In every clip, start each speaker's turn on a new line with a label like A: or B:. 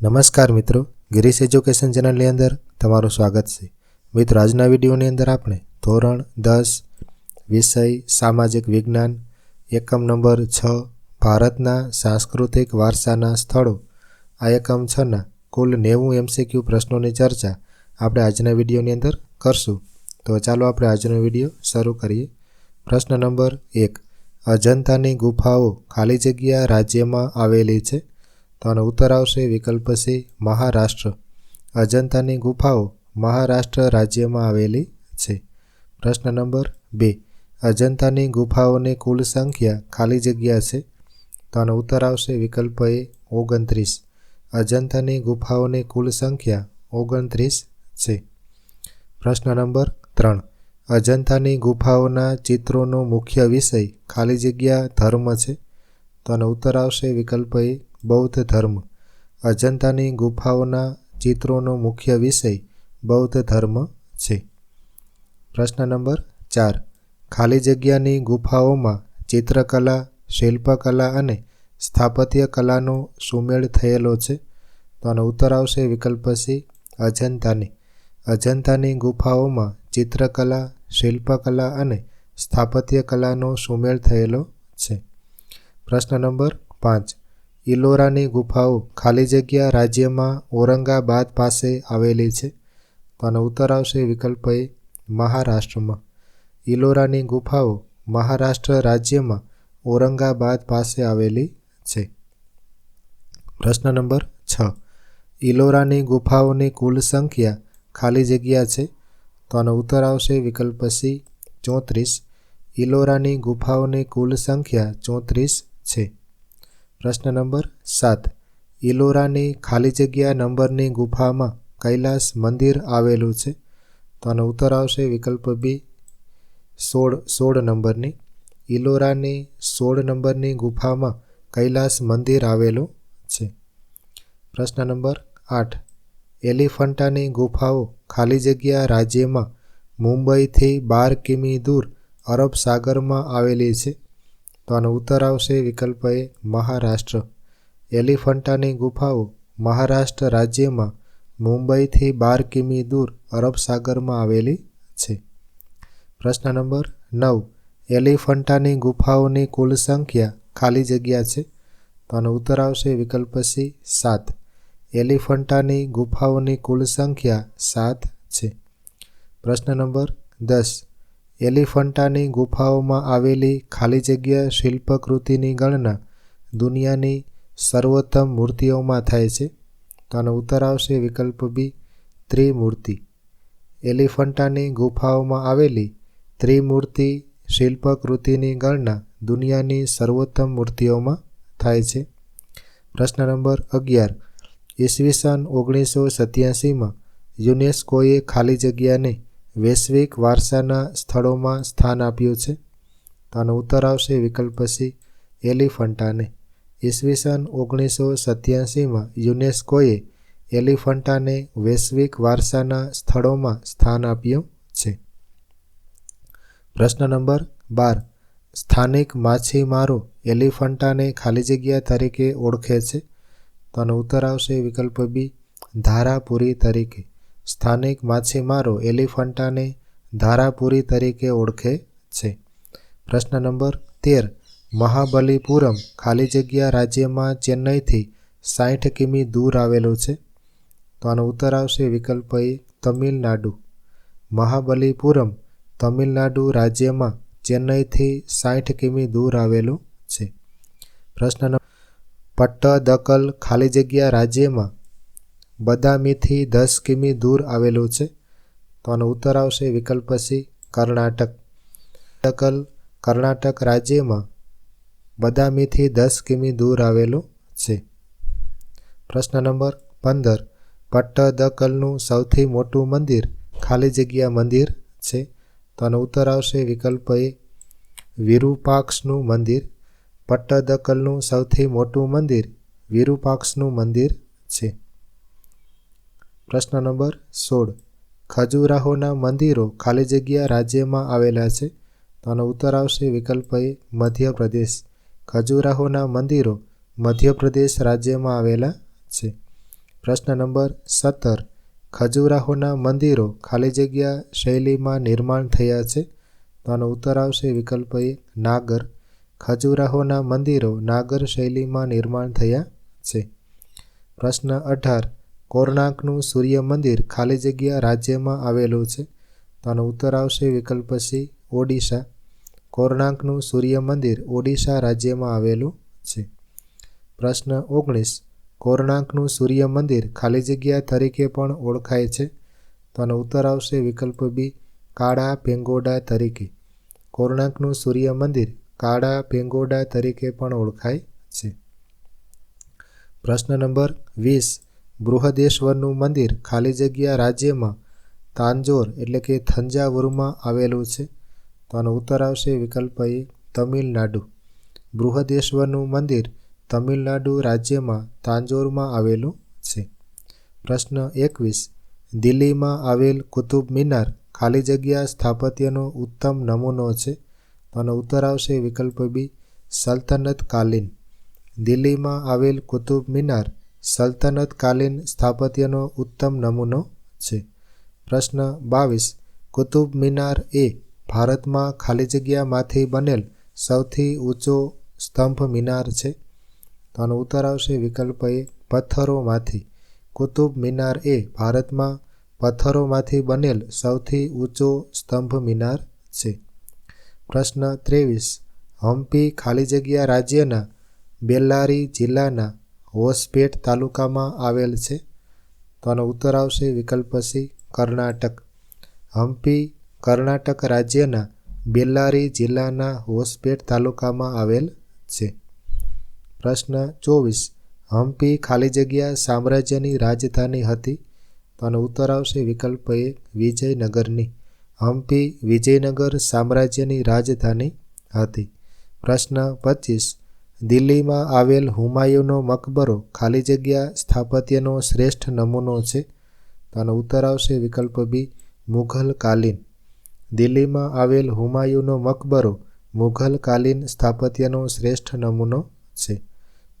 A: નમસ્કાર મિત્રો, ગિરીશ એજ્યુકેશન ચેનલની અંદર તમારું સ્વાગત છે. મિત્રો, આજના વિડીયોની અંદર આપણે ધોરણ દસ, વિષય, સામાજિક વિજ્ઞાન, એકમ નંબર છ, ભારતના સાંસ્કૃતિક વારસાના સ્થળો, આ એકમ છના કુલ નેવું એમસીક્યુ પ્રશ્નોની ચર્ચા આપણે આજના વિડીયોની અંદર કરશું. તો ચાલો આપણે આજનો વીડિયો શરૂ કરીએ. પ્રશ્ન નંબર એક, અજંતાની ગુફાઓ ખાલી જગ્યા રાજ્યમાં આવેલી છે? તો ઉત્તર આવશે વિકલ્પ સી મહારાષ્ટ્ર. અજંતાની ગુફાઓ મહારાષ્ટ્ર રાજ્યમાં આવેલી છે. પ્રશ્ન નંબર બે. અજંતાની ગુફાઓની કુલ સંખ્યા ખાલી જગ્યા છે? તો ઉત્તર આવશે વિકલ્પ એ ઓગણત્રીસ. અજંતાની ગુફાઓની કુલ સંખ્યા ઓગણત્રીસ છે. પ્રશ્ન નંબર ત્રણ. અજંતાની ગુફાઓના ચિત્રોનો મુખ્ય વિષય ખાલી જગ્યા ધર્મ છે? તો ઉત્તર આવશે વિકલ્પ એ બૌદ્ધ ધર્મ. અજંતાની ગુફાઓના ચિત્રોનો મુખ્ય વિષય બૌદ્ધ ધર્મ છે. પ્રશ્ન નંબર ચાર. ખાલી જગ્યાની ગુફાઓમાં ચિત્રકલા, શિલ્પકલા અને સ્થાપત્ય કલાનો સુમેળ થયેલો છે. તો આનો ઉત્તર આવશે વિકલ્પ સી, અજંતાની. અજંતાની ગુફાઓમાં ચિત્રકલા, શિલ્પકલા અને સ્થાપત્ય કલાનો સુમેળ થયેલો છે. પ્રશ્ન નંબર પાંચ. ઇલોરાની ગુફાઓ ખાલી જગ્યા રાજ્યમાં ઔરંગાબાદ પાસે આવેલી છે. તો ઉત્તર આવશે વિકલ્પ એ મહારાષ્ટ્રમાં. ઇલોરાની ગુફાઓ મહારાષ્ટ્ર રાજ્યમાં ઔરંગાબાદ પાસે આવેલી છે. પ્રશ્ન નંબર છ. ઇલોરાની ગુફાઓની કુલ સંખ્યા ખાલી જગ્યા છે? તો આનો ઉત્તર આવશે વિકલ્પ સી ચોત્રીસ. ઇલોરાની ગુફાઓની કુલ સંખ્યા ચોત્રીસ છે. પ્રશ્ન નંબર સાત. ઇલોરાની ખાલી જગ્યા નંબરની ગુફામાં કૈલાસ મંદિર આવેલું છે. તો આનો ઉત્તર આવશે વિકલ્પ બી સોળ સોળ નંબરની. ઇલોરાની સોળ નંબરની ગુફામાં કૈલાસ મંદિર આવેલું છે. પ્રશ્ન નંબર આઠ. એલિફન્ટાની ગુફાઓ ખાલી જગ્યા રાજ્યમાં મુંબઈથી બાર કિમી દૂર અરબ સાગરમાં આવેલી છે. તો આનો ઉત્તર આવશે વિકલ્પ એ મહારાષ્ટ્ર. એલિફન્ટાની ગુફાઓ મહારાષ્ટ્ર રાજ્યમાં મુંબઈથી બાર કિમી દૂર અરબ સાગરમાં આવેલી છે. પ્રશ્ન નંબર નવ. એલિફન્ટાની ગુફાઓની કુલ સંખ્યા ખાલી જગ્યા છે? તો આનો ઉત્તર આવશે વિકલ્પ સી, સાત. એલિફન્ટાની ગુફાઓની કુલ સંખ્યા સાત છે. પ્રશ્ન નંબર દસ. એલિફન્ટાની ગુફાઓમાં આવેલી ખાલી જગ્યા શિલ્પકૃતિની ગણના દુનિયાની સર્વોત્તમ મૂર્તિઓમાં થાય છે. તો આનો ઉત્તર આવશે વિકલ્પ બી, ત્રિમૂર્તિ. એલિફન્ટાની ગુફાઓમાં આવેલી ત્રિમૂર્તિ શિલ્પકૃતિની ગણના દુનિયાની સર્વોત્તમ મૂર્તિઓમાં થાય છે. પ્રશ્ન નંબર અગિયાર. ઈસવીસન ઓગણીસો સત્યાસીમાં યુનેસ્કોએ ખાલી જગ્યાને વૈશ્વિક વારસાના સ્થળોમાં સ્થાન આપ્યું છે. તો આનો ઉત્તર આવશે વિકલ્પ સી, એલિફન્ટાને. ઈસવીસન ઓગણીસો સત્યાસીમાં યુનેસ્કોએ એલિફન્ટાને વૈશ્વિક વારસાના સ્થળોમાં સ્થાન આપ્યું છે. પ્રશ્ન નંબર બાર, સ્થાનિક માછીમારો એલિફન્ટાને ખાલી જગ્યા તરીકે ઓળખે છે? તો આનો ઉત્તર આવશે વિકલ્પ બી, ધારાપુરી તરીકે. સ્થાનિક માછીમારો એલિફન્ટાને ધારાપુરી તરીકે ઓળખે છે. પ્રશ્ન નંબર તેર. મહાબલીપુરમ ખાલી જગ્યા રાજ્યમાં ચેન્નઈથી સાઠ કિમી દૂર આવેલું છે? તો આનો ઉત્તર આવશે વિકલ્પ એ તમિલનાડુ. મહાબલીપુરમ તમિલનાડુ રાજ્યમાં ચેન્નઈથી સાઠ કિમી દૂર આવેલું છે. પ્રશ્ન પટ્ટદકલ ખાલી જગ્યા રાજ્યમાં બદામીથી દસ કિમી દૂર આવેલું છે. તો આનો ઉત્તર આવશે વિકલ્પ સી, કર્ણાટક. દકલ કર્ણાટક રાજ્યમાં બદામીથી દસ કિમી દૂર આવેલું છે. પ્રશ્ન નંબર પંદર પટ્ટદકલનું સૌથી મોટું મંદિર ખાલી જગ્યા મંદિર છે. તો આનો ઉત્તર આવશે વિકલ્પ એ, વિરુપાક્ષનું મંદિર. પટ્ટદકલનું સૌથી મોટું મંદિર વિરુપાક્ષનું મંદિર છે. પ્રશ્ન નંબર સોળ. ખજુરાહોના મંદિરો ખાલી જગ્યા રાજ્યમાં આવેલા છે? તો આનો ઉત્તર આવશે વિકલ્પ એ મધ્યપ્રદેશ. ખજુરાહોના મંદિરો મધ્યપ્રદેશ રાજ્યમાં આવેલા છે. પ્રશ્ન નંબર સત્તર. ખજુરાહોના મંદિરો ખાલી જગ્યા શૈલીમાં નિર્માણ થયા છે? તો આનો ઉત્તર આવશે વિકલ્પ એ નાગર. ખજુરાહોના મંદિરો નાગર શૈલીમાં નિર્માણ થયા છે. પ્રશ્ન અઢાર. કોર્ણાકનું સૂર્ય મંદિર ખાલી જગ્યા રાજ્યમાં આવેલું છે. તો આનો ઉત્તર આવશે વિકલ્પ સી ઓડિશા. કોર્ણાકનું સૂર્ય મંદિર ઓડિશા રાજ્યમાં આવેલું છે. પ્રશ્ન ઓગણીસ. કોર્ણાકનું સૂર્ય મંદિર ખાલી જગ્યા તરીકે પણ ઓળખાય છે. તો આનો ઉત્તર આવશે વિકલ્પ બી કાળા પેંગોડા તરીકે. કોર્ણાકનું સૂર્ય મંદિર કાળા પેંગોડા તરીકે પણ ઓળખાય છે. પ્રશ્ન નંબર વીસ. બૃહદેશ્વરનું મંદિર ખાલી જગ્યા રાજ્યમાં તાંજોર એટલે કે થંજાવુરમાં આવેલું છે. તો આનો ઉત્તર આવશે વિકલ્પ એ તમિલનાડુ. બૃહદેશ્વરનું મંદિર તમિલનાડુ રાજ્યમાં તાંજોરમાં આવેલું છે. પ્રશ્ન એકવીસ. દિલ્હીમાં આવેલ કુતુબ મિનાર ખાલી જગ્યા સ્થાપત્યનો ઉત્તમ નમૂનો છે? આનો ઉત્તર આવશે વિકલ્પ બી સલ્તનત કાલીન દિલ્હીમાં આવેલ કુતુબ મિનાર સલ્તનત કાલીન સ્થાપત્યનો ઉત્તમ નમૂનો છે. પ્રશ્ન બાવીસ. કુતુબ મિનાર એ ભારતમાં ખાલી જગ્યામાંથી બનેલ સૌથી ઊંચો સ્તંભ મિનાર છે? તો આનો ઉત્તર આવશે વિકલ્પ એ પથ્થરોમાંથી. કુતુબ મિનાર એ ભારતમાં પથ્થરોમાંથી બનેલ સૌથી ઊંચો સ્તંભ મિનાર છે. પ્રશ્ન ત્રેવીસ. હમ્પી ખાલી જગ્યા રાજ્યના બેલ્લારી જિલ્લાના હોસપેટ તાલુકામાં આવેલ છે. તો ઉત્તર આવશે વિકલ્પ સી કર્ણાટક. હમ્પી, કર્ણાટક રાજ્યના બેલ્લારી જિલ્લાના હોસપેટ તાલુકામાં આવેલ છે. પ્રશ્ન ચોવીસ. હમ્પી ખાલી જગ્યા સામ્રાજ્યની રાજધાની હતી? તો ઉત્તર આવશે વિકલ્પ એ વિજયનગરની. હમ્પી વિજયનગર સામ્રાજ્યની રાજધાની હતી. પ્રશ્ન પચીસ. દિલ્હીમાં આવેલ હુમાયુનો મકબરો ખાલી જગ્યા સ્થાપત્યનો શ્રેષ્ઠ નમૂનો છે. તો ઉત્તર આવશે વિકલ્પ બી મુઘલ કાલીન. દિલ્હીમાં આવેલ હુમાયુનો મકબરો મુઘલ કાલીન સ્થાપત્યનો શ્રેષ્ઠ નમૂનો છે.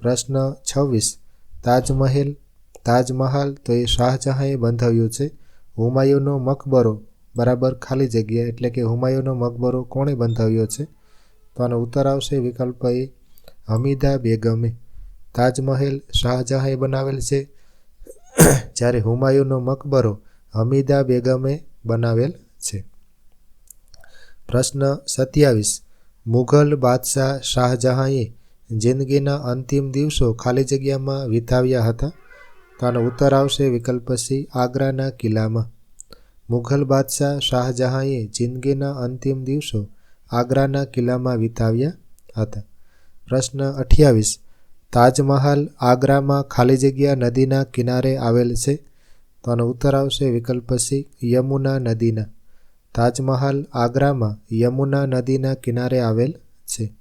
A: પ્રશ્ન છવ્વીસ. તાજમહેલ, તાજમહાલ તો એ શાહજહાંએ બંધાવ્યું છે. હુમાયુનો મકબરો બરાબર ખાલી જગ્યા એટલે કે હુમાયુનો મકબરો કોણે બંધાવ્યો છે? તો આનો ઉત્તર આવશે વિકલ્પ એ હમીદા બેગમે તાજમહેલ શાહજહાંએ બનાવેલ છે. જ્યારે હુમાયુનો મકબરો હમીદા બેગમે બનાવેલ છે. પ્રશ્ન સત્યાવીસ. મુઘલ બાદશાહ શાહજહાંએ જિંદગીના અંતિમ દિવસો ખાલી જગ્યામાં વિતાવ્યા હતા. તો આનો ઉત્તર આવશે વિકલ્પ સી, આગ્રાના કિલ્લામાં. મુઘલ બાદશાહ શાહજહાંએ જિંદગીના અંતિમ દિવસો આગ્રાના કિલ્લામાં વિતાવ્યા હતા. પ્રશ્ન અઠ્યાવીસ. તાજમહાલ આગ્રામાં ખાલી જગ્યા નદીના કિનારે આવેલ છે? તો આનો ઉત્તર આવશે વિકલ્પ સી, યમુના નદીના. તાજમહાલ આગ્રામાં યમુના નદીના કિનારે આવેલ છે.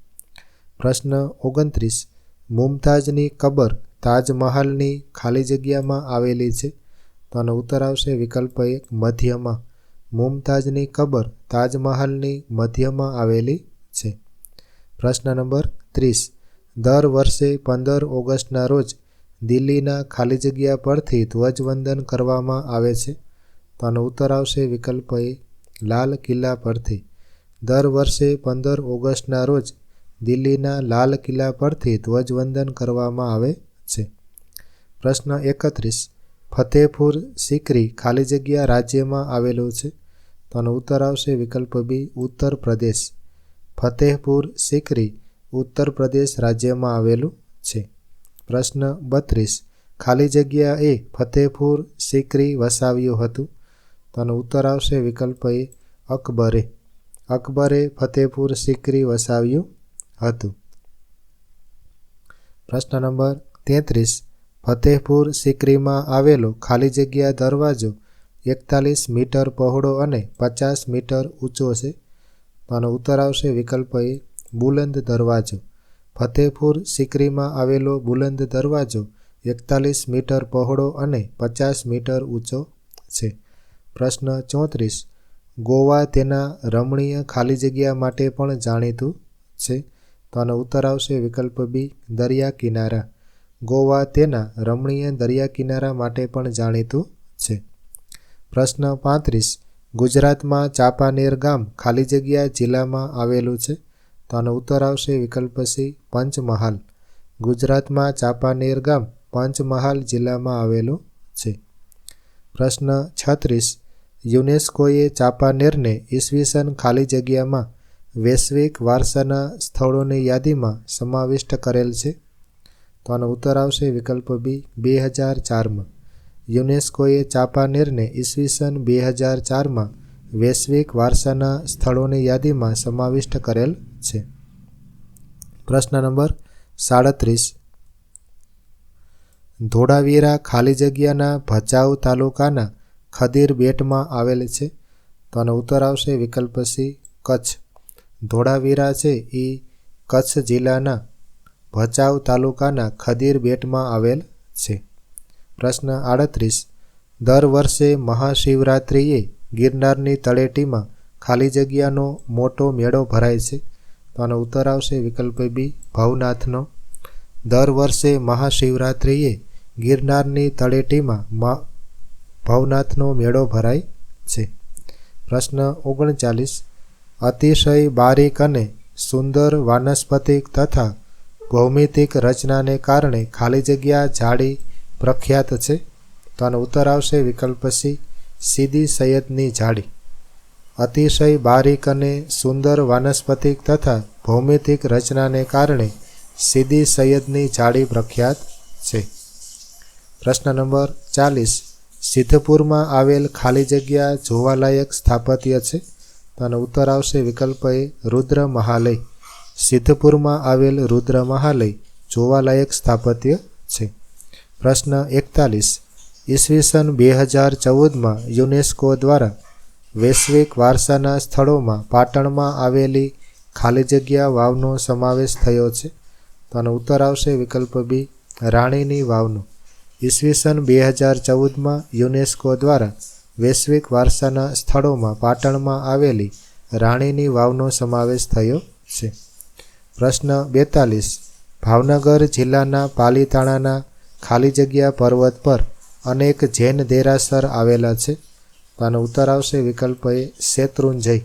A: પ્રશ્ન ઓગણત્રીસ. મુમતાજની કબર તાજમહાલની ખાલી જગ્યામાં આવેલી છે? તો આનો ઉત્તર આવશે વિકલ્પ એક, મધ્યમાં. મુમતાજની કબર તાજમહાલની મધ્યમાં આવેલી છે. પ્રશ્ન નંબર ત્રીસ. દર વર્ષે પંદર ઓગસ્ટના રોજ દિલ્હીના ખાલી જગ્યા પરથી ધ્વજવંદન કરવામાં આવે છે. તો આનો ઉત્તર આવશે વિકલ્પ એ, લાલ કિલ્લા પરથી. દર વર્ષે પંદર ઓગસ્ટના રોજ દિલ્હીના લાલ કિલ્લા પરથી ધ્વજવંદન કરવામાં આવે છે. પ્રશ્ન એકત્રીસ. ફતેહપુર સિકરી ખાલી જગ્યા રાજ્યમાં આવેલું છે? તો આનો ઉત્તર આવશે વિકલ્પ બી, ઉત્તર પ્રદેશ. ફતેહપુર સિકરી ઉત્તર પ્રદેશ રાજ્યમાં આવેલું છે. પ્રશ્ન બત્રીસ. ખાલી જગ્યા એ ફતેહપુર સિકરી વસાવ્યું હતું? તો ઉત્તર આવશે વિકલ્પ એ અકબરે. અકબરે ફતેહપુર સિકરી વસાવ્યું હતું. પ્રશ્ન નંબર તેત્રીસ. ફતેહપુર સિકરીમાં આવેલો ખાલી જગ્યા દરવાજો એકતાલીસ મીટર પહોળો અને પચાસ મીટર ઊંચો છે. તો ઉત્તર આવશે વિકલ્પ એ બુલંદ દરવાજો. ફતેહપુર સિકરીમાં આવેલો બુલંદ દરવાજો એકતાલીસ મીટર પહોળો અને પચાસ મીટર ઊંચો છે. પ્રશ્ન ચોત્રીસ. ગોવા તેના રમણીય ખાલી જગ્યા માટે પણ જાણીતું છે? તો આનો ઉત્તર આવશે વિકલ્પ બી, દરિયા કિનારા. ગોવા તેના રમણીય દરિયા કિનારા માટે પણ જાણીતું છે. પ્રશ્ન પાંત્રીસ. ગુજરાતમાં ચાંપાનેર ગામ ખાલી જગ્યા જિલ્લામાં આવેલું છે. તો આનો ઉત્તર આવશે વિકલ્પ સી પંચમહાલ. ગુજરાતમાં ચાંપાનેર ગામ પંચમહાલ જિલ્લામાં આવેલું છે. પ્રશ્ન છત્રીસ. યુનેસ્કોએ ચાંપાનેરને ઈસવીસન ખાલી જગ્યામાં વૈશ્વિક વારસાના સ્થળોની યાદીમાં સમાવિષ્ટ કરેલ છે. તો આનો ઉત્તર આવશે વિકલ્પ બી, બે હજાર ચારમાં. યુનેસ્કોએ ચાંપાનેરને ઈસવીસન બે હજાર ચારમાં વૈશ્વિક વારસાના સ્થળોની યાદીમાં સમાવિષ્ટ કરેલ છે. પ્રશ્ન નંબર સાડત્રીસ. ધોળાવીરા ખાલી જગ્યાના ભચાઉ તાલુકાના ખદીર બેટમાં આવેલ છે. તો આનો ઉત્તર આવશે વિકલ્પ સી, કચ્છ. ધોળાવીરા છે એ કચ્છ જિલ્લાના ભચાઉ તાલુકાના ખદીર બેટમાં આવેલ છે. પ્રશ્ન આડત્રીસ. દર વર્ષે મહાશિવરાત્રિએ ગિરનારની તળેટીમાં ખાલી જગ્યાનો મોટો મેળો ભરાય છે. તો આનો ઉત્તર આવશે વિકલ્પ બી, ભવનાથનો. દર વર્ષે મહાશિવરાત્રિએ ગિરનારની તળેટીમાં ભવનાથનો મેળો ભરાય છે. પ્રશ્ન ઓગણચાલીસ. અતિશય બારીક અને સુંદર વાનસ્પતિક તથા ભૌમિતિક રચનાને કારણે ખાલી જગ્યા જાડી પ્રખ્યાત છે. તો આનો ઉત્તર આવશે વિકલ્પ સી સીદી સૈયદની જાડી અતિશય બારીક અને સુંદર વાનસ્પતિક તથા ભૌમિતિક રચનાને કારણે સીદી સૈયદની જાડી પ્રખ્યાત છે. પ્રશ્ન નંબર ચાલીસ. સિદ્ધપુરમાં આવેલ ખાલી જગ્યા જોવાલાયક સ્થાપત્ય છે. તો આનો ઉત્તર આવશે વિકલ્પ એ રુદ્ર મહાલય. સિદ્ધપુરમાં આવેલ રુદ્ર મહાલય જોવાલાયક સ્થાપત્ય છે. પ્રશ્ન એકતાલીસ. ઈસવીસન બે હજાર ચૌદમાં યુનેસ્કો દ્વારા વૈશ્વિક વારસાના સ્થળોમાં પાટણમાં આવેલી ખાલી જગ્યા વાવનો સમાવેશ થયો છે. તો આનો ઉત્તર આવશે વિકલ્પ બી રાણીની વાવનો. ઈસવીસન બે હજાર ચૌદમાં યુનેસ્કો દ્વારા વૈશ્વિક વારસાના સ્થળોમાં પાટણમાં આવેલી રાણીની વાવનો સમાવેશ થયો છે. પ્રશ્ન બેતાલીસ. ભાવનગર જિલ્લાના પાલીતાણાના ખાલી જગ્યા પર્વત પર અનેક જૈન દેરાસર આવેલા છે. તો ઉત્તર આવશે વિકલ્પ એ શેત્રુંજય.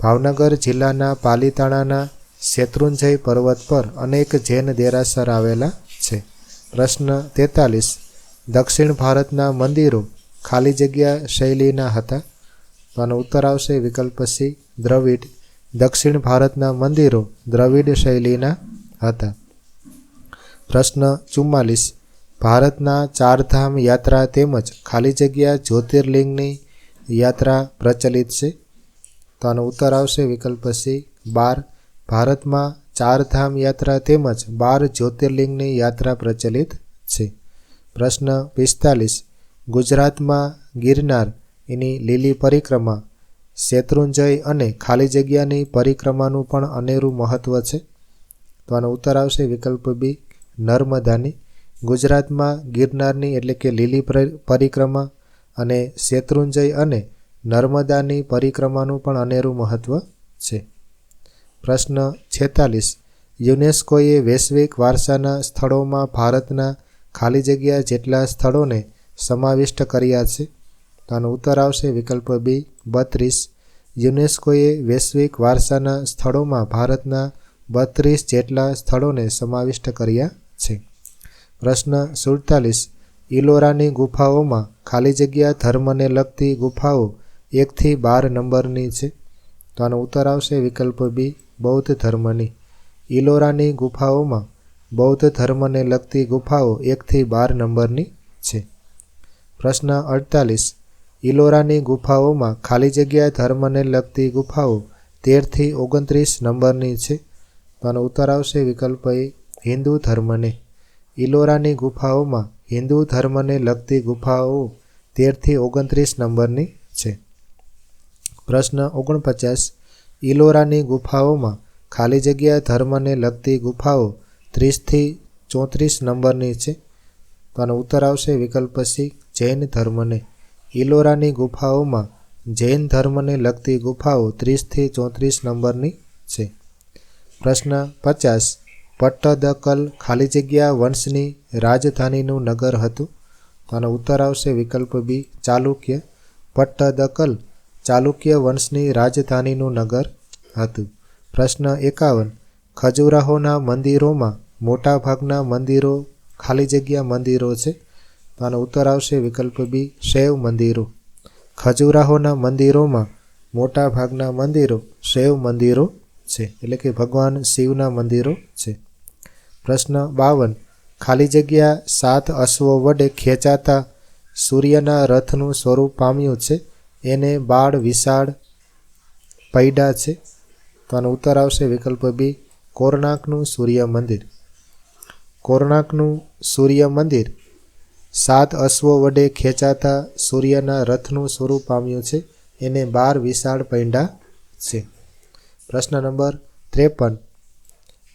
A: ભાવનગર જિલ્લાના પાલીતાણાના શેત્રુંજય પર્વત પર અનેક જૈન દેરાસર આવેલા છે. પ્રશ્ન તેતાલીસ. દક્ષિણ ભારતના મંદિરો ખાલી જગ્યા શૈલીના હતા? તો ઉત્તર આવશે વિકલ્પ સી, દ્રવિડ. દક્ષિણ ભારતના મંદિરો દ્રવિડ શૈલીના હતા. પ્રશ્ન ચુમ્માલીસ. ભારતના ચારધામ યાત્રા તેમજ ખાલી જગ્યા જ્યોતિર્લિંગની યાત્રા પ્રચલિત છે. તો આનો ઉત્તર આવશે વિકલ્પ સી, બાર. ભારતમાં ચારધામ યાત્રા તેમજ બાર જ્યોતિર્લિંગની યાત્રા પ્રચલિત છે. પ્રશ્ન પિસ્તાલીસ, ગુજરાતમાં ગિરનાર, એની લીલી પરિક્રમા, શેત્રુંજય અને ખાલી જગ્યાની પરિક્રમાનું પણ અનેરું મહત્ત્વ છે. તો આનો ઉત્તર આવશે વિકલ્પ બી, નર્મદાની. ગુજરાતમાં ગિરનારની એટલે કે લીલી પરિક્રમા અને શેત્રુંજય અને નર્મદાની પરિક્રમાનું પણ અનેરું મહત્ત્વ છે. પ્રશ્ન છેતાલીસ. યુનેસ્કોએ વૈશ્વિક વારસાના સ્થળોમાં ભારતના ખાલી જગ્યા જેટલા સ્થળોને સમાવિષ્ટ કર્યા છે? આનો ઉત્તર આવશે વિકલ્પ બી, બત્રીસ. યુનેસ્કોએ વૈશ્વિક વારસાના સ્થળોમાં ભારતના બત્રીસ જેટલા સ્થળોને સમાવિષ્ટ કર્યા છે. પ્રશ્ન સુડતાલીસ. ઇલોરાની ગુફાઓમાં ખાલી જગ્યા ધર્મને લગતી ગુફાઓ એકથી બાર નંબરની છે. તો આનો ઉત્તર આવશે વિકલ્પ બી બૌદ્ધ ધર્મની. ઇલોરાની ગુફાઓમાં બૌદ્ધ ધર્મને લગતી ગુફાઓ એકથી બાર નંબરની છે. પ્રશ્ન અડતાલીસ. ઇલોરાની ગુફાઓમાં ખાલી જગ્યા ધર્મને લગતી ગુફાઓ તેરથી ઓગણત્રીસ નંબરની છે. તો આનો ઉત્તર આવશે વિકલ્પ એ હિન્દુ ધર્મને. ઇલોરાની ગુફાઓમાં હિન્દુ ધર્મને લગતી ગુફાઓ તેરથી ઓગણત્રીસ નંબરની છે. પ્રશ્ન ઓગણપચાસ. ઇલોરાની ગુફાઓમાં ખાલી જગ્યા ધર્મને લગતી ગુફાઓ ત્રીસથી ચોત્રીસ નંબરની છે. તો આનો ઉત્તર આવશે વિકલ્પ સી, જૈન ધર્મને. ઇલોરાની ગુફાઓમાં જૈન ધર્મને લગતી ગુફાઓ ત્રીસથી ચોત્રીસ નંબરની છે. પ્રશ્ન પચાસ. પટ્ટદકલ ખાલી જગ્યા વંશની રાજધાનીનું નગર હતું. અને ઉત્તર આવશે વિકલ્પ બી ચાલુક્ય. પટ્ટદકલ ચાલુક્ય વંશની રાજધાનીનું નગર હતું. પ્રશ્ન એકાવન. ખજુરાહોના મંદિરોમાં મોટાભાગના મંદિરો ખાલી જગ્યા મંદિરો છે. અને ઉત્તર આવશે વિકલ્પ બી શૈવ મંદિરો. ખજુરાહોના મંદિરોમાં મોટા ભાગના મંદિરો શૈવ મંદિરો છે. એટલે કે ભગવાન શિવના મંદિરો છે. પ્રશ્ન બાવન. ખાલી જગ્યા સાત અશ્વો વડે ખેંચાતા સૂર્યના રથનું સ્વરૂપ પામ્યું છે. એને બાળ વિશાળ પૈડા છે. તો આનો ઉત્તર આવશે વિકલ્પ બી કોર્ણાકનું સૂર્ય મંદિર. કોર્ણાકનું સૂર્ય મંદિર સાત અશ્વો વડે ખેંચાતા સૂર્યના રથનું સ્વરૂપ પામ્યું છે. એને બાર વિશાળ પૈંડા છે. પ્રશ્ન નંબર ત્રેપન.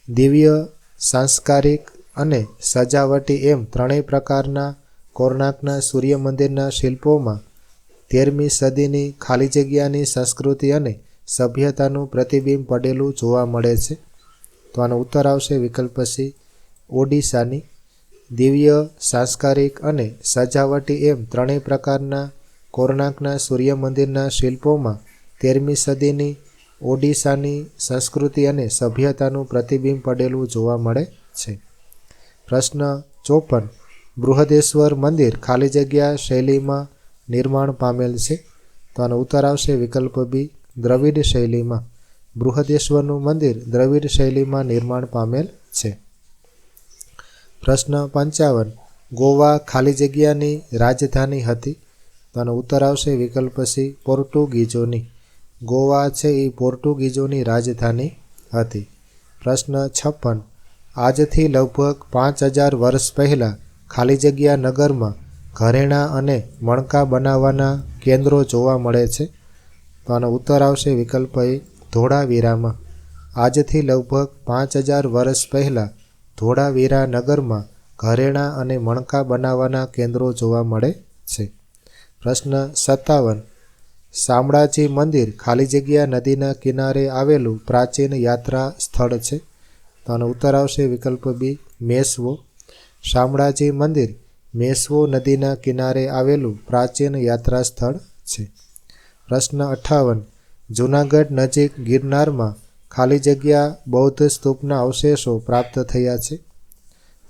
A: દિવ્ય સાંસ્કારિક અને સજાવટી એમ ત્રણેય પ્રકારના કોર્ણાકના સૂર્ય મંદિરના શિલ્પોમાં તેરમી સદીની ખાલી જગ્યાની સંસ્કૃતિ અને સભ્યતાનું પ્રતિબિંબ પડેલું જોવા મળે છે. તો આનો ઉત્તર આવશે વિકલ્પ સી ઓડિશાની. દિવ્ય, સાંસ્કારિક અને સજાવટી એમ ત્રણેય પ્રકારના કોર્ણાકના સૂર્ય મંદિરના શિલ્પોમાં તેરમી સદીની ઓડિશાની સંસ્કૃતિ અને સભ્યતાનું પ્રતિબિંબ પડેલું જોવા મળે છે. પ્રશ્ન ચોપન. બૃહદેશ્વર મંદિર ખાલી જગ્યા શૈલીમાં નિર્માણ પામેલ છે? તો આનો ઉત્તર આવશે વિકલ્પ બી દ્રવિડ શૈલીમાં. બૃહદેશ્વરનું મંદિર દ્રવિડ શૈલીમાં નિર્માણ પામેલ છે. પ્રશ્ન પંચાવન. ગોવા ખાલી જગ્યાની રાજધાની હતી? તો આનો ઉત્તર આવશે વિકલ્પ સી પોર્ટુગીઝોની. ગોવા છે એ પોર્ટુગીઝોની રાજધાની હતી. પ્રશ્ન છપ્પન. આજથી લગભગ પાંચ હજાર વર્ષ પહેલાં ખાલી જગ્યા નગરમાં ઘરેણાં અને મણકા બનાવવાના કેન્દ્રો જોવા મળે છે. આનો ઉત્તર આવશે વિકલ્પ એ ધોળાવીરામાં. આજથી લગભગ પાંચ હજાર વર્ષ પહેલાં ધોળાવીરા નગરમાં ઘરેણાં અને મણકા બનાવવાના કેન્દ્રો જોવા મળે છે. પ્રશ્ન સત્તાવન. શામળાજી મંદિર ખાલી જગ્યા નદીના કિનારે આવેલું પ્રાચીન યાત્રા સ્થળ છે. તો આનો ઉત્તર આવશે વિકલ્પ બી મેસવો. શામળાજી મંદિર મેસવો નદીના કિનારે આવેલું પ્રાચીન યાત્રા સ્થળ છે. પ્રશ્ન અઠ્ઠાવન જૂનાગઢ નજીક ગિરનારમાં ખાલી જગ્યા બૌદ્ધ સ્તૂપના અવશેષો પ્રાપ્ત થયા છે?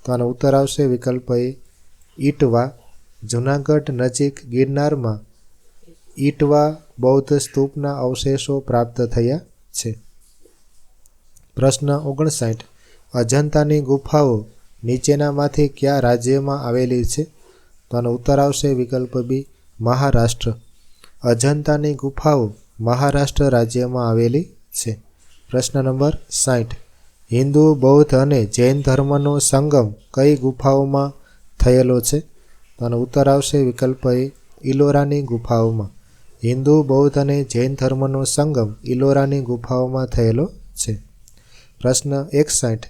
A: તો આનો ઉત્તર આવશે વિકલ્પ એ ઈટવા. જૂનાગઢ નજીક ગિરનારમાં ઈટવા બૌદ્ધ સ્તૂપના અવશેષો પ્રાપ્ત થયા છે. પ્રશ્ન ઓગણસાઠ. અજંતાની ગુફાઓ નીચેનામાંથી કયા રાજ્યમાં આવેલી છે? તો આનો ઉત્તર આવશે વિકલ્પ બી, મહારાષ્ટ્ર. અજંતાની ગુફાઓ મહારાષ્ટ્ર રાજ્યમાં આવેલી છે. પ્રશ્ન નંબર સાઠ. હિન્દુ, બૌદ્ધ અને જૈન ધર્મનો સંગમ કઈ ગુફાઓમાં થયેલો છે? તો આનો ઉત્તર આવશે વિકલ્પ એ, ઇલોરાની ગુફાઓમાં. હિન્દુ, બૌદ્ધ અને જૈન ધર્મનો સંગમ ઇલોરાની ગુફાઓમાં થયેલો છે. પ્રશ્ન એકસાઠ.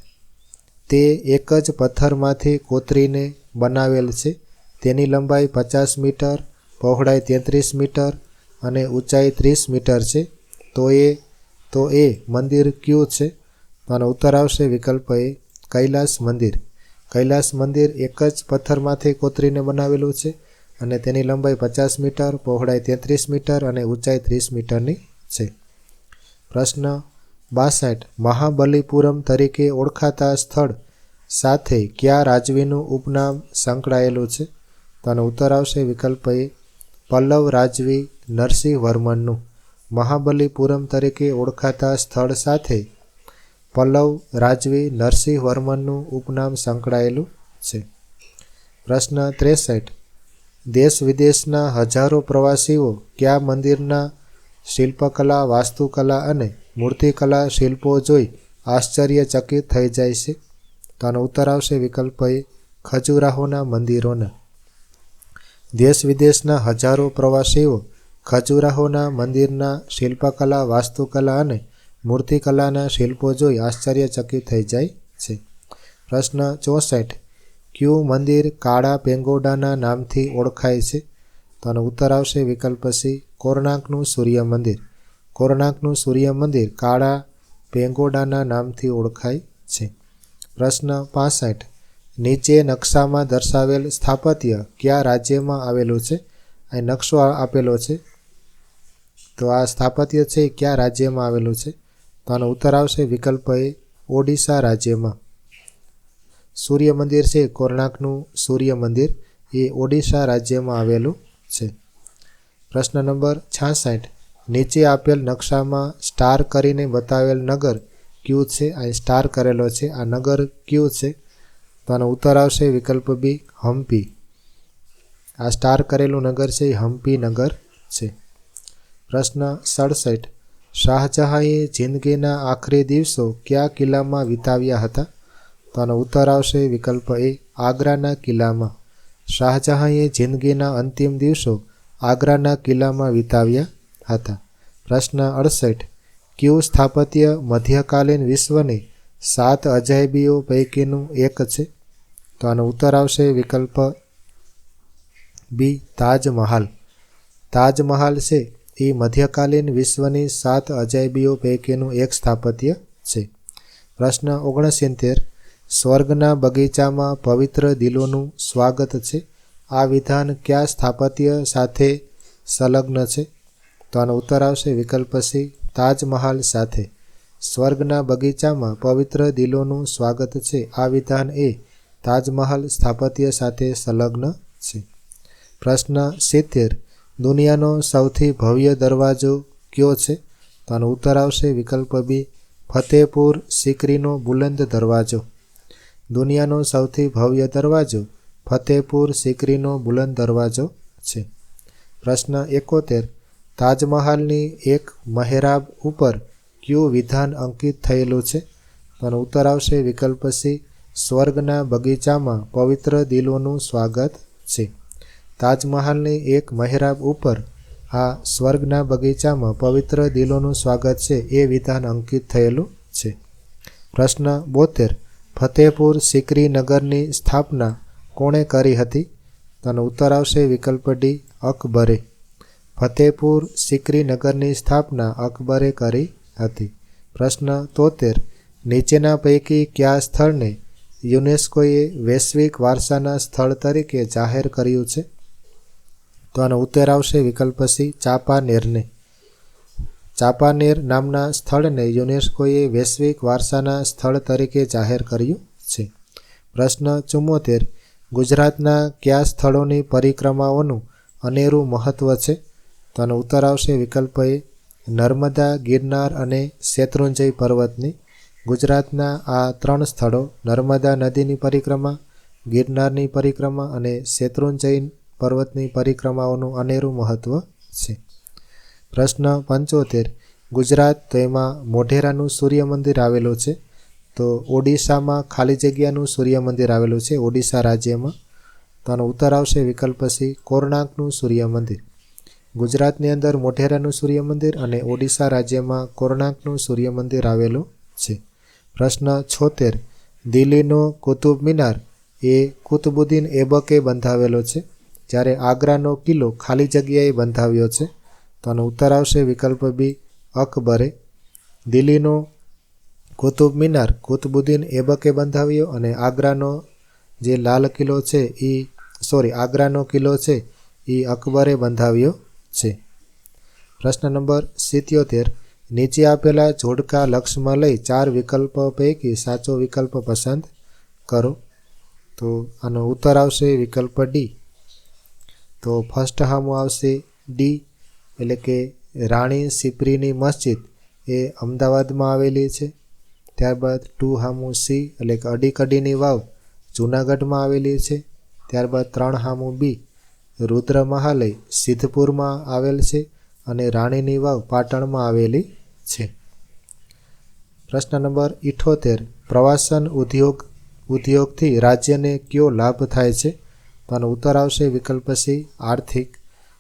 A: તે એક જ પથ્થરમાંથી કોતરીને બનાવેલ છે. તેની લંબાઈ પચાસ મીટર, પહોળાઈ તેત્રીસ મીટર અને ઊંચાઈ ત્રીસ મીટર છે. તો એ તો એ મંદિર કયું છે? આનો ઉત્તર આવશે વિકલ્પ એ, કૈલાસ મંદિર. કૈલાસ મંદિર એક જ પથ્થરમાંથી કોતરીને બનાવેલું છે. અને તેની લંબાઈ પચાસ મીટર, પહોળાઈ તેત્રીસ મીટર અને ઊંચાઈ ત્રીસ મીટરની છે. પ્રશ્ન બાસઠ. મહાબલીપુરમ તરીકે ઓળખાતા સ્થળ સાથે કયા રાજવીનું ઉપનામ સંકળાયેલું છે? તેનો ઉત્તર આવશે વિકલ્પ એ પલ્લવ રાજવી નરસિંહ વર્મનનું મહાબલીપુરમ તરીકે ઓળખાતા સ્થળ સાથે પલ્લવ રાજવી નરસિંહ વર્મનનું ઉપનામ સંકળાયેલું છે. પ્રશ્ન ત્રેસઠ. દેશ વિદેશના હજારો પ્રવાસીઓ કયા મંદિરના શિલ્પકલા, વાસ્તુકલા અને મૂર્તિકલા શિલ્પો જોઈ આશ્ચર્યચકિત થઈ જાય છે. તો આનો ઉત્તર આવશે વિકલ્પ એ ખજુરાહોના મંદિરોના. દેશ વિદેશના હજારો પ્રવાસીઓ ખજુરાહોના મંદિરના શિલ્પકલા, વાસ્તુકલા અને મૂર્તિકલાના શિલ્પો જોઈ આશ્ચર્યચકિત થઈ જાય છે. પ્રશ્ન ચોસઠ. ક્યુ મંદિર કાળા પેંગોડાના નામથી ઓળખાય છે? તો આનો ઉત્તર આવશે વિકલ્પ સી કોર્ણાંકનું સૂર્ય મંદિર. કોર્ણાંકનું સૂર્ય મંદિર કાળા પેંગોડાના નામથી ઓળખાય છે. પ્રશ્ન પાસઠ. નીચે નકશામાં દર્શાવેલ સ્થાપત્ય કયા રાજ્યમાં આવેલું છે? અહીં નકશો આપેલો છે. તો આ સ્થાપત્ય છે એ કયા રાજ્યમાં આવેલું છે? તો આનો ઉત્તર આવશે વિકલ્પ એ ઓડિશા રાજ્યમાં. સૂર્ય મંદિર છે કોર્ણાકનું સૂર્ય મંદિર. એ ઓડિશા રાજ્યમાં આવેલું છે. પ્રશ્ન નંબર છાસઠ. નીચે આપેલ નકશામાં સ્ટાર કરીને બતાવેલ નગર ક્યું છે? અહીં સ્ટાર કરેલો છે. આ નગર ક્યું છે? તો આનો ઉત્તર આવશે વિકલ્પ બી હમ્પી. આ સ્ટાર કરેલું નગર છે, એ હમ્પી નગર છે. પ્રશ્ન સડસઠ. શાહજહાંએ જિંદગીના આખરી દિવસો કયા કિલ્લામાં વિતાવ્યા હતા? તો ઉત્તર આવશે વિકલ્પ એ આગ્રાના કિલ્લામાં. શાહજહાંએ જિંદગીના અંતિમ દિવસો આગ્રાના કિલ્લામાં વિતાવ્યા હતા. પ્રશ્ન અડસઠ. કયું સ્થાપત્ય મધ્યકાલીન વિશ્વની સાત અજાયબીઓ પૈકીનું એક છે? તો આનો ઉત્તર આવશે વિકલ્પ બી, તાજમહાલ. તાજમહાલ છે એ મધ્યકાલીન વિશ્વની સાત અજાયબીઓ પૈકીનું એક સ્થાપત્ય છે. પ્રશ્ન ઓગણસિત્તેર. સ્વર્ગના બગીચામાં પવિત્ર દિલોનું સ્વાગત છે. આ વિધાન કયા સ્થાપત્ય સાથે સંલગ્ન છે? તો આનો ઉત્તર આવશે વિકલ્પ સી, તાજમહાલ સાથે. સ્વર્ગના બગીચામાં પવિત્ર દિલોનું સ્વાગત છે. આ વિધાન એ તાજમહાલ સ્થાપત્ય સાથે સંલગ્ન છે. પ્રશ્ન સિત્તેર, દુનિયાનો સૌથી ભવ્ય દરવાજો કયો છે? તો આનો ઉત્તર આવશે વિકલ્પ બી, ફતેહપુર સિકરીનો બુલંદ દરવાજો. દુનિયાનો સૌથી ભવ્ય દરવાજો ફતેહપુર સિકરીનો બુલંદ દરવાજો છે. પ્રશ્ન એકોતેર. તાજમહાલની એક મહેરાબ ઉપર કયું વિધાન અંકિત થયેલું છે? પણ ઉત્તર આવશે વિકલ્પ સી, સ્વર્ગના બગીચામાં પવિત્ર દિલોનું સ્વાગત છે. તાજમહાલની એક મહેરાબ ઉપર આ સ્વર્ગના બગીચામાં પવિત્ર દિલોનું સ્વાગત છે એ વિધાન અંકિત થયેલું છે. પ્રશ્ન બોતેર. ફતેહપુર સિકરી નગરની સ્થાપના કોણે કરી હતી? તેનો ઉત્તર આવશે વિકલ્પ ડી, અકબરે. ફતેહપુર સિકરી નગરની સ્થાપના અકબરે કરી હતી. પ્રશ્ન તોતેર. નીચેના પૈકી કયા સ્થળને યુનેસ્કોએ વૈશ્વિક વારસાના સ્થળ તરીકે જાહેર કર્યું છે? તો આનો ઉત્તર આવશે વિકલ્પ સી, ચાપાનેરને. ચાપાનેર નામના સ્થળને યુનેસ્કોએ વૈશ્વિક વારસાના સ્થળ તરીકે જાહેર કર્યું છે. પ્રશ્ન ચુમ્મોતેર, ગુજરાતના કયા સ્થળોની પરિક્રમાઓનું અનેરું મહત્ત્વ છે? તો ઉત્તર આવશે વિકલ્પ એ નર્મદા, ગિરનાર અને શેત્રુંજય પર્વતની. ગુજરાતના આ ત્રણ સ્થળો નર્મદા નદીની પરિક્રમા, ગિરનારની પરિક્રમા અને શેત્રુંજય પર્વતની પરિક્રમાઓનું અનેરું મહત્ત્વ છે. પ્રશ્ન પંચોતેર. ગુજરાત તો એમાં મોઢેરાનું સૂર્ય મંદિર આવેલું છે. તો ઓડિશામાં ખાલી જગ્યાનું સૂર્ય મંદિર આવેલું છે, ઓડિશા રાજ્યમાં. તો આનો ઉત્તર આવશે વિકલ્પ સી કોર્ણાકનું સૂર્ય મંદિર ગુજરાતની અંદર મોઢેરાનું સૂર્ય મંદિર અને ઓડિશા રાજ્યમાં કોર્ણાકનું સૂર્ય મંદિર આવેલું છે. પ્રશ્ન છોતેર. દિલ્હીનો કુતુબ મિનાર એ કુતુબુદ્દીન એબકે બંધાવેલો છે, જ્યારે આગ્રાનો કિલ્લો ખાલી જગ્યાએ બંધાવ્યો છે. તો આનો ઉત્તર આવશે, વિકલ્પ બી અકબરે. દિલ્હીનો કુતુબ મિનાર, કુતબુદ્દીન એબકે બંધાવ્યો અને આગ્રાનો જે લાલ કિલ્લો છે એ સોરી આગ્રાનો કિલ્લો છે એ અકબરે બંધાવ્યો છે. પ્રશ્ન નંબર સિત્યોતેર, નીચે આપેલા જોડકા લક્ષમાં લઈ ચાર વિકલ્પો પૈકી સાચો વિકલ્પ પસંદ કરો. તો આનો ઉત્તર આવશે વિકલ્પ ડી. તો ફર્સ્ટ હામો આવશે ડી એટલે કે રાણી સિપરીની મસ્જિદ એ અમદાવાદમાં આવેલી છે. ત્યારબાદ ટુ હામુ સી એટલે કે અડીકડીની વાવ જૂનાગઢમાં આવેલી છે. ત્યારબાદ ત્રણ હામુ બી રુદ્ર મહાલય સિદ્ધપુરમાં આવેલ છે અને રાણીની વાવ પાટણમાં આવેલી છે. પ્રશ્ન નંબર ઇઠોતેર, પ્રવાસન ઉદ્યોગ ઉદ્યોગથી રાજ્યને કયો લાભ થાય છે? તો ઉત્તર આવશે વિકલ્પ સી, આર્થિક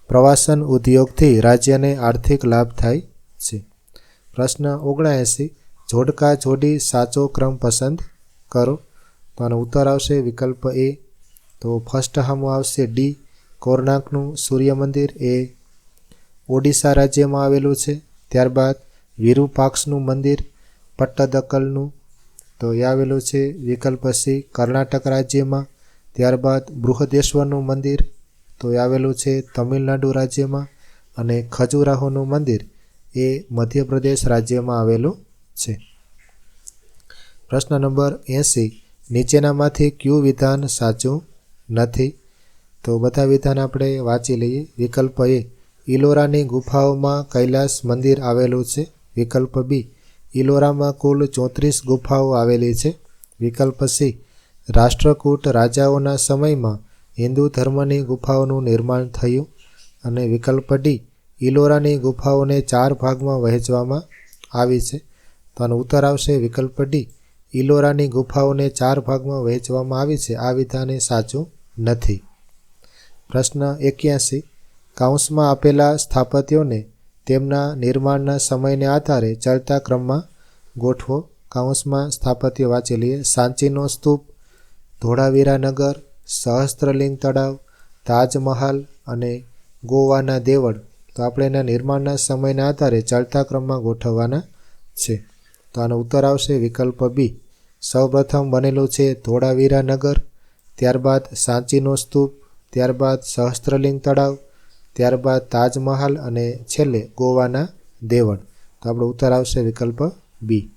A: પ્રવાસન ઉદ્યોગથી રાજ્યને આર્થિક લાભ થાય છે. પ્રશ્ન ઓગણએંસી, જોડકા જોડી સાચો ક્રમ પસંદ કરો. તો આનો ઉત્તર આવશે વિકલ્પ એ. તો ફર્સ્ટ હામું આવશે ડી, કોર્નાકનું સૂર્ય મંદિર એ, ઓડિશા રાજ્યમાં આવેલું છે. ત્યારબાદ વિરુપાક્ષનું મંદિર પટ્ટદકલનું તો એ આવેલું છે. વિકલ્પ સી, કર્ણાટક રાજ્યમાં. ત્યારબાદ બૃહદેશ્વરનું મંદિર. તો એ આવેલું છે તમિલનાડુ રાજ્યમાં અને ખજુરાહોનું મંદિર એ મધ્યપ્રદેશ રાજ્યમાં આવેલું છે. પ્રશ્ન નંબર એંસી, નીચેનામાંથી કયું વિધાન સાચું નથી? તો બધા વિધાન આપણે વાંચી લઈએ. વિકલ્પ એ ઇલોરાની ગુફાઓમાં કૈલાસ મંદિર આવેલું છે. વિકલ્પ બી ઇલોરામાં કુલ ચોત્રીસ ગુફાઓ આવેલી છે. વિકલ્પ સી, રાષ્ટ્રકૂટ રાજાઓના સમયમાં હિન્દુ ધર્મની ગુફાઓનું નિર્માણ થયું અને વિકલ્પ ડી ઇલોરાની ગુફાઓને ચાર ભાગમાં વહેંચવામાં આવી છે. તો આનો ઉત્તર આવશે વિકલ્પ ડી ઇલોરાની ગુફાઓને ચાર ભાગમાં વહેંચવામાં આવી છે. આ વિધાને સાચું નથી. પ્રશ્ન એક્યાસી. કાઉન્સમાં આપેલા સ્થાપત્યોને તેમના નિર્માણના સમયને આધારે ચડતા ક્રમમાં ગોઠવો. કાઉન્સમાં સ્થાપત્ય વાંચી લઈએ સાંચીનો સ્તૂપ ધોળાવીરા નગર સહસ્ત્રલિંગ તળાવ, તાજમહાલ અને ગોવાના દેવળ તો આપણે એના નિર્માણના સમયના આધારે ચાલતા ક્રમમાં ગોઠવવાના છે. તો આનો ઉત્તર આવશે વિકલ્પ બી. સૌપ્રથમ બનેલું છે ધોળાવીરા નગર ત્યારબાદ સાંચીનો સ્તૂપ, ત્યારબાદ સહસ્ત્રલિંગ તળાવ, ત્યારબાદ તાજમહાલ અને છેલ્લે ગોવાના દેવળ. તો આપણો ઉત્તર આવશે વિકલ્પ બી.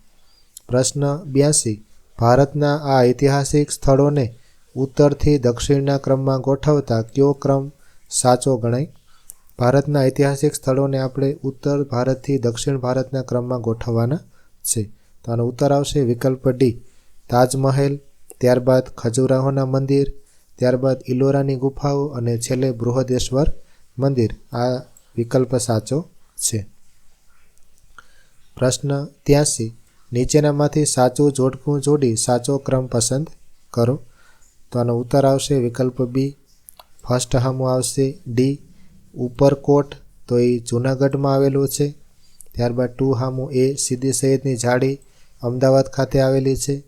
A: પ્રશ્ન બ્યાસી. ભારતના આ ઐતિહાસિક સ્થળોને ઉત્તરથી દક્ષિણના ક્રમમાં ગોઠવતા કયો ક્રમ સાચો ગણાય? ભારતના ઐતિહાસિક સ્થળોને આપણે ઉત્તર ભારતથી દક્ષિણ ભારતના ક્રમમાં ગોઠવવાના છે. તો આનો ઉત્તર આવશે વિકલ્પ ડી. તાજમહેલ, ત્યારબાદ ખજુરાહોના મંદિર, ત્યારબાદ ઇલોરાની ગુફાઓ અને છેલ્લે બૃહદેશ્વર મંદિર. આ વિકલ્પ સાચો છે. પ્રશ્ન ત્યાંસી. નીચેનામાંથી સાચું જોડકું જોડી સાચો ક્રમ પસંદ કરો. તો આનો ઉત્તર આવશે, વિકલ્પ બી ફર્સ્ટ હામું આવશે. ડી ઉપરકોટ, તો એ જૂનાગઢમાં આવેલું છે. ત્યારબાદ ટુ હામું એ સીદી સૈયદની જાળી અમદાવાદ ખાતે આવેલી છે.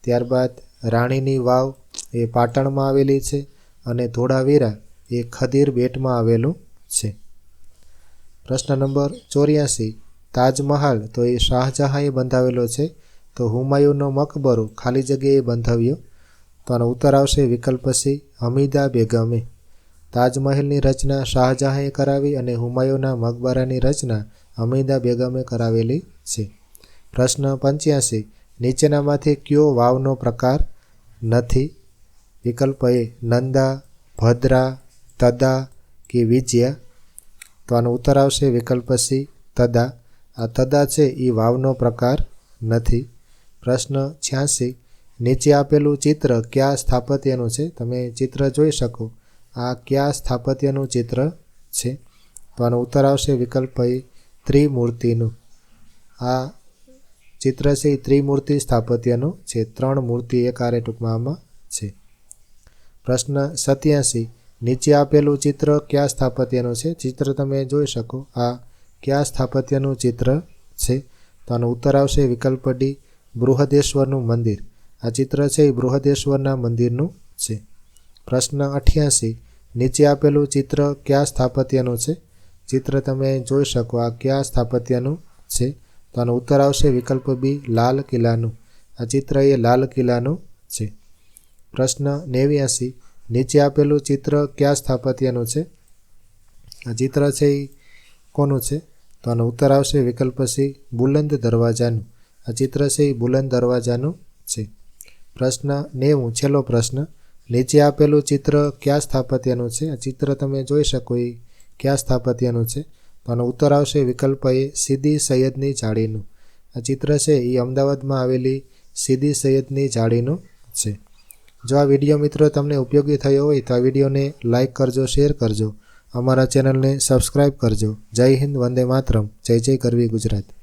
A: ત્યારબાદ રાણીની વાવ એ પાટણમાં આવેલી છે અને ધોળાવીરા એ ખદીર બેટમાં આવેલું છે. પ્રશ્ન નંબર ચોર્યાસી. તાજમહાલ, તો એ શાહજહાંએ બંધાવેલો છે. તો હુમાયુનો મકબરો ખાલી જગ્યાએ બંધાવ્યો તો ઉત્તર આવશે વિકલ્પ સી હમીદા બેગમે. તાજમહેલની રચના શાહજહાંએ કરાવી અને હુમાયુના મકબરાની રચના હમીદા બેગમે કરાવેલી છે. પ્રશ્ન પંચ્યાસી, નીચેનામાંથી કયો વાવનો પ્રકાર નથી? વિકલ્પ એ, નંદા, ભદ્રા, તદા કે વિજયા? તો આનો ઉત્તર આવશે વિકલ્પ સી તદા. આ તદા છે એ વાવનો પ્રકાર નથી. પ્રશ્ન છ્યાસી નીચે આપેલું ચિત્ર કયા સ્થાપત્યનું છે? તમે ચિત્ર જોઈ શકો. આ કયા સ્થાપત્યનું ચિત્ર છે? તો આનો ઉત્તર આવશે વિકલ્પ એ ત્રિમૂર્તિનું. આ ચિત્ર છે એ ત્રિમૂર્તિ સ્થાપત્યનું છે. ત્રણ મૂર્તિ એક આરે ટૂંકમાં છે. પ્રશ્ન સત્યાસી. નીચે આપેલું ચિત્ર કયા સ્થાપત્યનું છે? ચિત્ર તમે જોઈ શકો. આ કયા સ્થાપત્યનું ચિત્ર છે? તો આનો ઉત્તર આવશે વિકલ્પ ડી. બૃહદેશ્વરનું મંદિર. આ ચિત્ર છે એ બૃહદેશ્વરના મંદિરનું છે. પ્રશ્ન અઠ્યાસી, નીચે આપેલું ચિત્ર કયા સ્થાપત્યનું છે? ચિત્ર તમે જોઈ શકો, આ કયા સ્થાપત્યનું છે? તો આનો ઉત્તર આવશે વિકલ્પ બી લાલ કિલ્લાનું. આ ચિત્ર એ લાલ કિલ્લાનું છે. પ્રશ્ન નેવ્યાસી, નીચે આપેલું ચિત્ર કયા સ્થાપત્યનું છે? આ ચિત્ર છે એ કોનું છે? તો આનો ઉત્તર આવશે વિકલ્પ સી બુલંદ દરવાજાનું. આ ચિત્ર છે એ બુલંદ દરવાજાનું છે. પ્રશ્ન, નેવું, છેલ્લો પ્રશ્ન. નીચે આપેલું ચિત્ર કયા સ્થાપત્યનું છે? આ ચિત્ર તમે જોઈ શકો એ કયા સ્થાપત્યનું છે? તો આનો ઉત્તર આવશે વિકલ્પ એ, સીદી સૈયદની જાળીનું. આ ચિત્ર છે એ અમદાવાદમાં આવેલી સીદી સૈયદની જાળીનું છે. જો આ વીડિયો મિત્રો તમને ઉપયોગી થયો હોય તો આ વિડીયોને લાઇક કરજો, શેર કરજો. અમારા ચેનલને સબસ્ક્રાઈબ કરજો. જય હિન્દ, વંદે માતરમ. જય જય કરવી ગુજરાત.